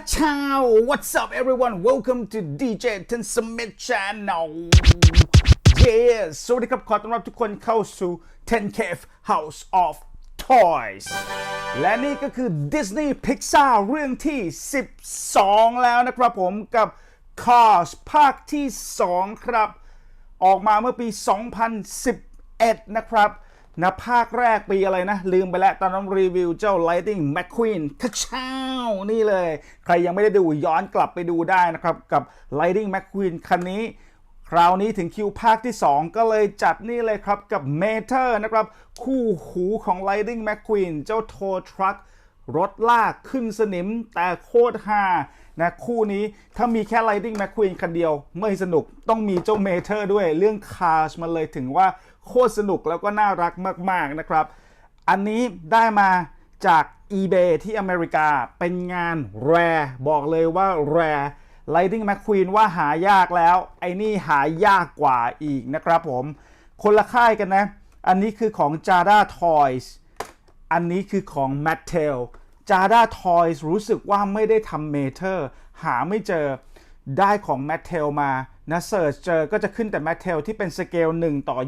Ka-chow! What's up everyone? Welcome to DJ Ten Smith Channel. Yes! สวัสดีครับ ขอต้อนรับทุกคนเข้าสู่ 10K House of Toys และนี่ก็คือ Disney Pixar เรื่องที่ 12 แล้วนะครับผมกับ Cars ภาคที่ 2 ครับ ออกมาเมื่อปี 2011 นะครับ นะภาคแรกปีอะไรนะ ลืมไปแล้ว ตอนนั้นรีวิวเจ้า Lighting McQueen ข้าเช้านี่เลย ใครยังไม่ได้ดูย้อนกลับไปดูได้นะครับ กับ Lighting McQueen คันนี้ คราวนี้ถึงคิวภาคที่ 2 ก็เลยจัดนี่เลยครับกับ m a t e r นะครับ คู่หูของ Lighting McQueen เจ้าโททรัครถลากขึ้นสนิมแต่โคตรฮานะคู่นี้ถ้ามีแค่ Lighting McQueen คันเดียว ไม่สนุกต้องมีเจ้าเมเทอร์ด้วยเรื่อง Cars มันเลยถึงว่า โคตรสนุกแล้วก็น่ารักมากๆนะครับ อันนี้ได้มาจาก eBay ที่อเมริกาเป็นงาน rare บอกเลยว่า rare Lightning McQueen ว่าหายากแล้ว ไอ้นี่หายากกว่าอีกนะครับผม คนละค่ายกันนะ อันนี้คือของ Jada Toys อันนี้คือของ Mattel Jada Toys รู้สึกว่าไม่ได้ทำเมเทอร์หาไม่เจอได้ของ Mattel มา นะเสิร์ชเจอก็จะขึ้นแต่ Mattel ที่เป็นสเกล1 ต่อ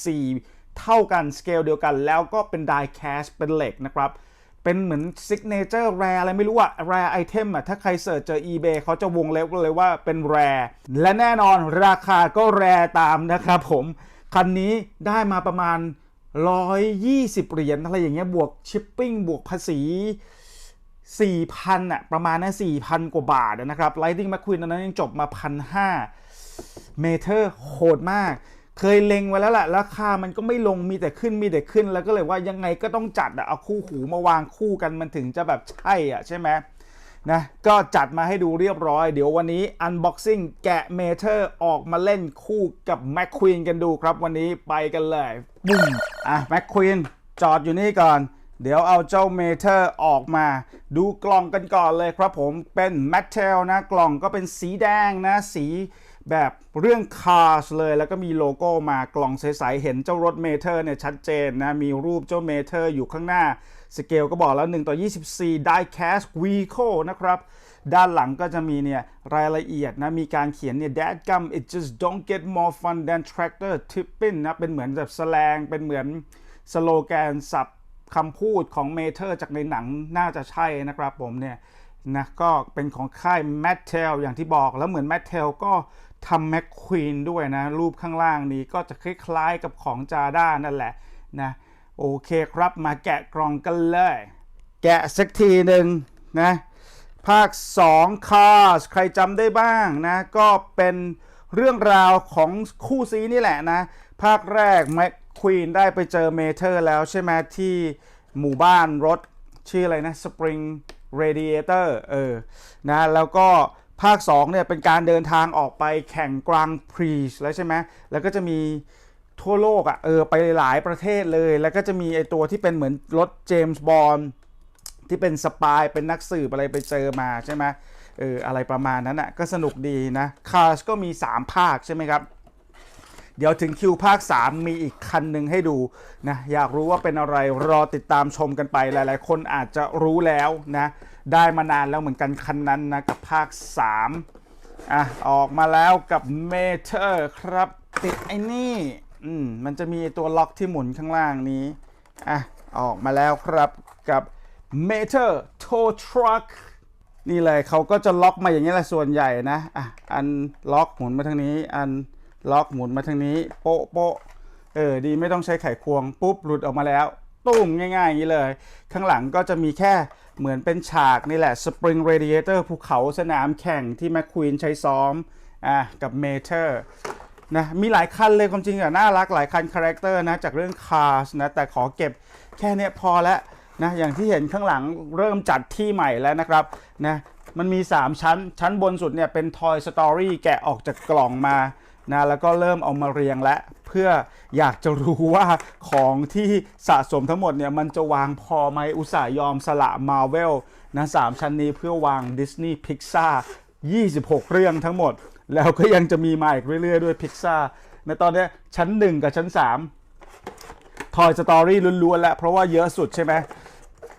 24 เท่ากันสเกลเดียวกันแล้วก็เป็น die cast เป็นเหล็กนะครับ เป็นเหมือน signature rare อะไรไม่รู้อะ rare item อะถ้าใครเสิร์ชเจอ eBay เขาจะวงเล็บเลยว่าเป็น rare และแน่นอนราคาก็ rare ตามนะครับผม คันนี้ได้มาประมาณ 120 เหรียญอะไรอย่างเงี้ยบวกชิปปิ้งบวกภาษี4,000อะประมาณนะ4,000 กว่าบาทนะครับ Lightning McQueen ตอนนั้นยังจบมา 1,500 เมเทอร์โหดมาก เคยเล็งไว้แล้วแหละราคามันก็ไม่ลงมีแต่ขึ้นมีแต่ขึ้น แล้วก็เลยว่ายังไงก็ต้องจัดอะเอาคู่หูมาวางคู่กันมันถึงจะแบบใช่อะใช่ไหมนะก็จัดมาให้ดูเรียบร้อย เดี๋ยววันนี้ Unboxing แกะเมเทอร์ออกมาเล่นคู่กับ McQueen กันดูครับวันนี้ไปกันเลยบุ้มอะ McQueen จอดอยู่นี่ก่อน เดี๋ยวเอาเจ้าเมเทอร์ออกมา ดูกล่องกันก่อนเลยครับผมเป็น m a t t e l นะ กล่องก็เป็นสีแดงนะ สี แบบเรื่อง Cars เลย แล้วก็มีโลโก้มากล่องใสๆเห็นเจ้ารถเมเทอร์เนี่ยชัดเจนนะ มีรูปเจ้าเมเทอร์อยู่ข้างหน้า สเกลก็บอกแล้ว 1 ต่อ 24 die cast vehicle นะครับ ด้านหลังก็จะมีเนี่ยรายละเอียดนะ มีการเขียนเนี่ย dad gum it just don't get more fun than tractor tipping นะ เป็นเหมือนแบบแสลง เป็นเหมือนสโลแกนสับคำพูดของเมเทอร์จากในหนังน่าจะใช่นะครับผมเนี่ยนะก็เป็นของค่าย m a t t e l อย่างที่บอกแล้วเหมือน m a t t e l ก็ ทำแม q ควีนด้วยนะ รูปข้างล่างนี้ก็จะคล้ายๆกับของจาด้านั่นแหละนะโอเคครับมาแกะกล่องกันเลย แกะสักทีหนึ่งนะภาค 2 Cars ใครจำได้บ้างนะ ก็เป็นเรื่องราวของคู่ซีนี่แหละนะ ภาคแรกแม q ควีนได้ไปเจอเมเทอร์แล้วใช่ไหมที่หมู่บ้านรถ ชื่ออะไรนะ Spring Radiator เออนะแล้วก็ ภาค2เนี่ยเป็นการเดินทางออกไปแข่งกลางพรีชแล้วใช่ไหมแล้วก็จะมีทั่วโลกอะ่ะเออไปหลายประเทศเลย แล้วก็จะมีไอตัวที่เป็นเหมือนรถเจมส์บอลที่เป็นสปายเป็นนักสืบอะไรไปเจอมาใช่ไหมเอออะไรประมาณนั้นอะ่ะก็สนุกดีนะคาร์ก็มี 3 ภาคใช่ไหมครับ เดี๋ยวถึงคิวภาค 3 มีอีกคันหนึ่งให้ดูนะอยากรู้ว่าเป็นอะไรรอติดตามชมกันไปหลาย ๆ คนอาจจะรู้แล้วนะ ได้มานานแล้วเหมือนกันคันนั้นนะกับภาค 3 อะ ออกมาแล้วกับเมเทอร์ครับ ติดไอ้นี่อืมมันจะมีตัวล็อกที่หมุนข้างล่างนี้ อะ ออกมาแล้วครับกับ m a t e r Tow Truck นี่เลยเขาก็จะล็อกมาอย่างนี้แหละส่วนใหญ่นะ อะ อันล็อกหมุนมาทางนี้ อันล็อกหมุนมาทางนี้ โป๊ะโป๊ะเออ ดีไม่ต้องใช้ไขควง ปุ๊บ หลุดออกมาแล้ว ตุ้มง่ายๆอย่างนี้เลย ข้างหลังก็จะมีแค่ เหมือนเป็นฉากนี่แหละ Spring Radiator ภูเขาสนามแข่งที่แมคควีนใช้ซ้อมอะกับเมเทอร์นะมีหลายคันเลยความจริงอะน่ารักหลายคันคาแรคเตอร์นะจากเรื่อง Cars นะแต่ขอเก็บแค่เนี้ยพอแล้วนะอย่างที่เห็นข้างหลังเริ่มจัดที่ใหม่แล้วนะครับนะมันมี 3 ชั้น ชั้นบนสุดเนี่ยเป็น Toy Story แกะออกจากกล่องมา นะแล้วก็เริ่มเอามาเรียงและเพื่ออยากจะรู้ว่าของที่สะสมทั้งหมดเนี่ยมันจะวางพอไหมอุตส่าห์ยอมสละ Marvel นะสามชั้นนี้เพื่อวาง Disney Pixar 26 เรื่องทั้งหมด แล้วก็ยังจะมีมาอีกเรื่อยๆ ด้วย Pixar ในตอนนี้ชั้น 1 กับชั้น3 Toy Story ล้วนๆ แล้วเพราะว่าเยอะสุดใช่ไหม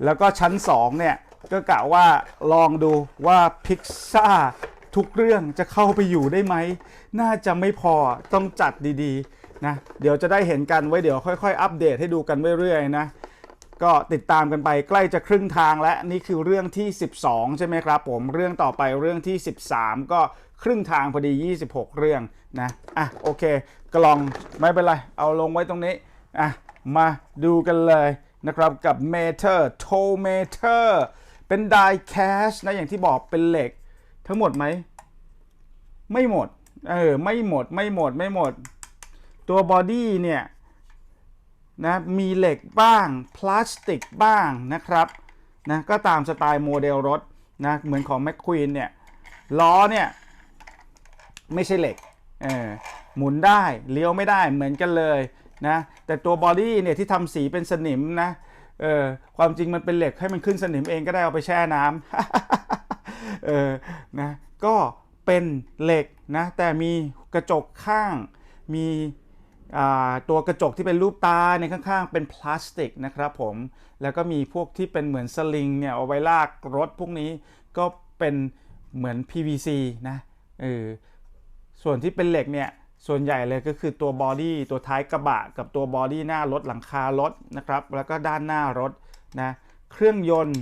แล้วก็ชั้น 2 เนี่ย ก็กะว่าลองดูว่าพิกซ่า ทุกเรื่องจะเข้าไปอยู่ได้ไหม น่าจะไม่พอต้องจัดดีๆนะเดี๋ยวจะได้เห็นกันไว้เดี๋ยวค่อยๆ อัปเดตให้ดูกันเรื่อยๆนะก็ติดตามกันไปใกล้จะครึ่งทางแล้วนี่คือเรื่องที่ 12 ใช่ไหมครับผมเรื่องต่อไปเรื่องที่ 13 ก็ครึ่งทางพอดี 26 เรื่องนะอะโอเค กล่องไม่เป็นไร เอาลงไว้ตรงนี้อะมาดูกันเลยนะครับกับ Meter t o Meter เป็น Die Cast นะอย่างที่บอกเป็นเหล็ก ทั้งหมดไหม ไม่หมด เออ ไม่หมด ไม่หมด ไม่หมด ตัวบอดี้เนี่ยนะ มีเหล็กบ้าง พลาสติกบ้างนะครับ นะ ก็ตามสไตล์โมเดลรถนะ เหมือนของ McQueen เนี่ย ล้อเนี่ย ไม่ใช่เหล็ก เออ หมุนได้ เลี้ยวไม่ได้ เหมือนกันเลยนะ แต่ตัวบอดี้เนี่ยที่ทำสีเป็นสนิมนะ เออ ความจริงมันเป็นเหล็กให้มันขึ้นสนิมเองก็ได้เอาไปแช่น้ำ เออนะก็เป็นเหล็กนะแต่มีกระจกข้างมีตัวกระจกที่เป็นรูปตาในข้างๆ เป็นพลาสติกนะครับผมแล้วก็มีพวกที่เป็นเหมือนสลิงเนี่ยเอาไว้ลากรถพวกนี้ก็เป็นเหมือน PVC นะเออส่วนที่เป็นเหล็กเนี่ยส่วนใหญ่เลยก็คือตัวบอดี้ตัวท้ายกระบะกับตัวบอดี้หน้ารถหลังคารถนะครับแล้วก็ด้านหน้ารถนะเครื่องยนต์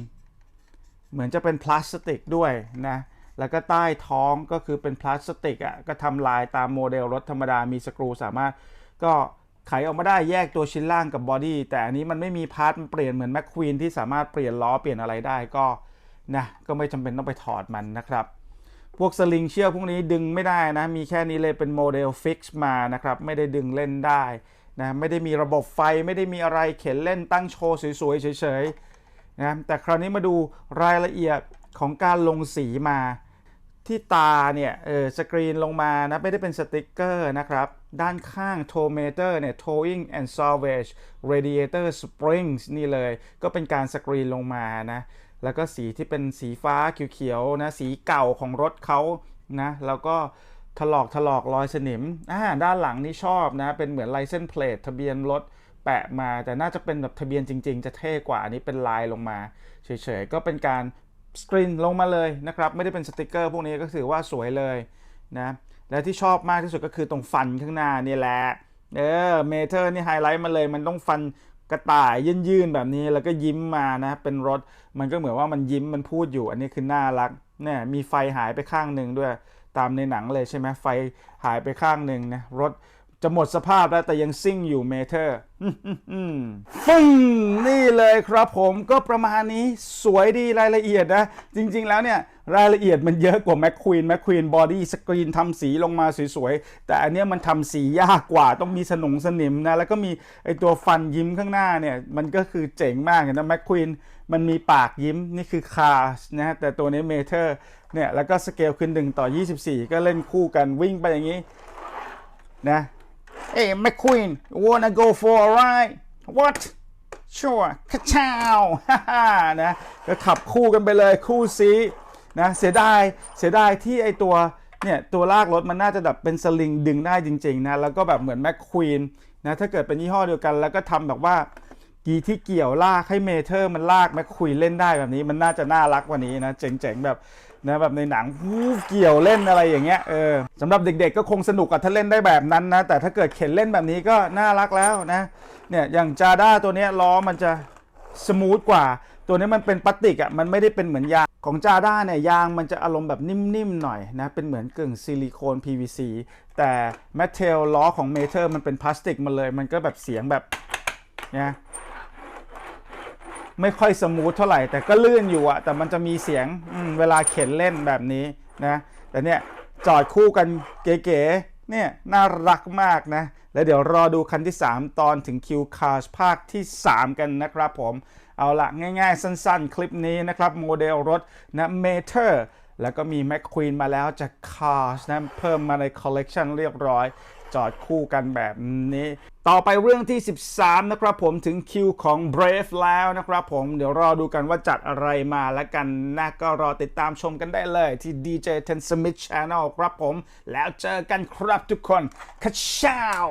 เหมือนจะเป็นพลาสติกด้วยนะแล้วก็ใต้ท้องก็คือเป็นพลาสติกอะก็ทำลายตามโมเดลรถธรรมดามีสกรูสามารถ ก็ไขออกมาได้แยกตัวชิ้นล่างกับบอดี้แต่อันนี้มันไม่มีพาร์ทมันเปลี่ยนเหมือนแมคควีนที่สามารถเปลี่ยนล้อเปลี่ยนอะไรได้ก็นะก็ไม่จำเป็นต้องไปถอดมันนะครับพวกสลิงเชือกพวกนี้ดึงไม่ได้นะ มีแค่นี้เลยเป็นโมเดลฟิกซ์มานะครับ ไม่ได้ดึงเล่นได้นะ ไม่ได้มีระบบไฟไม่ได้มีอะไรเข็นเล่นตั้งโชว์สวยๆเฉย นะแต่คราวนี้มาดูรายละเอียดของการลงสีมาที่ตาเนี่ยเออสกรีนลงมานะไม่ได้เป็นสติกเกอร์นะครับ ด้านข้าง t o m e t e r เนี่ย towing and salvage radiator springs นี่เลย ก็เป็นการสกรีนลงมานะ แล้วก็สีที่เป็นสีฟ้าเขียวๆนะ สีเก่าของรถเขานะ แล้วก็ถลอกถลอกรอยสนิมอ่าด้านหลังนี่ชอบนะ เป็นเหมือน license plate ทะเบียนรถ แปะมา แต่น่าจะเป็นแบบทะเบียนจริง ๆ จะเท่กว่าอันนี้เป็นลายลงมาเฉยๆก็เป็นการสกรีนลงมาเลยนะครับ ไม่ได้เป็นสติกเกอร์พวกนี้ก็ถือว่าสวยเลยนะและที่ชอบมากที่สุดก็คือตรงฟันข้างหน้านี่แหละเออเมเทอร์นี่ไฮไลท์มาเลยมันต้องฟันกระต่ายยื่นๆแบบนี้แล้วก็ยิ้มมานะเป็นรถมันก็เหมือนว่ามันยิ้มมันพูดอยู่ อันนี้คือน่ารักเนี่ยมีไฟหายไปข้างหนึ่งด้วยตามในหนังเลยใช่ไหมไฟหายไปข้างหนึ่งนะรถ จะหมดสภาพแล้วแต่ยังซิ่งอยู่เมเทอร์ฟึ่งนี่เลยครับผมก็ประมาณนี้สวยดีรายละเอียดนะ จริง ๆ แล้วเนี่ย รายละเอียดมันเยอะกว่าแมคควีนแมคควีนบอดี้สกรีนทำสีลงมาสวยๆ แต่อันเนี้ยมันทำสียากกว่าต้องมีสนงสนิมนะ แล้วก็มีไอตัวฟันยิ้มข้างหน้าเนี่ย มันก็คือเจ๋งมากนะแมคควีนมันมีปากยิ้มนี่คือคาร์นะฮะแต่ตัวนี้เมเทอร์เนี่ยแล้วก็สเกลขึ้นหนึ่งต่อ 24 ก็เล่นคู่กันวิ่งไปอย่างนี้นะ Hey McQueen wanna go for a ride What Sure ข้าเช้าฮ่าฮ่านะ ก็ขับคู่กันไปเลยคู่ซีนะ เสียดาย เสียดายที่ไอตัว เนี่ย ตัวลากรถมันน่าจะแบบเป็นสลิงดึงได้จริงๆนะ แล้วก็แบบเหมือนแมคควีนนะ ถ้าเกิดเป็นยี่ห้อเดียวกัน แล้วก็ทำแบบว่า กีที่เกี่ยวลากให้เมเทอร์มันลากแมคควีนเล่นได้แบบนี้ มันน่าจะน่ารักกว่านี้นะ เจ๋งๆแบบ นะแบบในหนังเกี่ยวเล่นอะไรอย่างเงี้ยเออสำหรับเด็กๆก็คงสนุกอะถ้าเล่นได้แบบนั้นนะ แต่ถ้าเกิดเข็นเล่นแบบนี้ก็น่ารักแล้วนะเนี่ยอย่างจาด้าตัวเนี้ยล้อมันจะสมูทกว่า ตัวนี้มันเป็นพลาสติกอะมันไม่ได้เป็นเหมือนยางของจาด้าเนี่ยยางมันจะอารมณ์แบบนิ่มๆหน่อยนะเป็นเหมือนกึ่งซิลิโคน PVC แต่แมทเทลล้อของเมเทอร์มันเป็นพลาสติกมาเลย มันก็แบบเสียงแบบเนี่ย ไม่ค่อยสมูทเท่าไหร่ แต่ก็ลื่นอยู่อะแต่มันจะมีเสียงเวลาเข็นเล่นแบบนี้นะแต่เนี่ยจอดคู่กันเก๋ๆเนี่ยน่ารักมากนะ แล้วเดี๋ยวรอดูคันที่ 3 ตอนถึงคิวคาร์ภาคที่ 3 กันนะครับผมเอาละง่ายๆ สั้นๆ คลิปนี้นะครับ โมเดลรถนะเมเทอร์แล้วก็มี McQueen มาแล้วจาก Cars นะเพิ่มมาในคอลเลกชันเรียบร้อย จอดคู่กันแบบนี้ ต่อไปเรื่องที่ 13 นะครับผมถึงคิวของ Brave แล้วนะครับผมเดี๋ยวรอดูกันว่าจัดอะไรมาแล้วกันนะก็รอติดตามชมกันได้เลยที่ DJ Ten Smith Channel ครับผม แล้วเจอกันครับทุกคนคัชชาว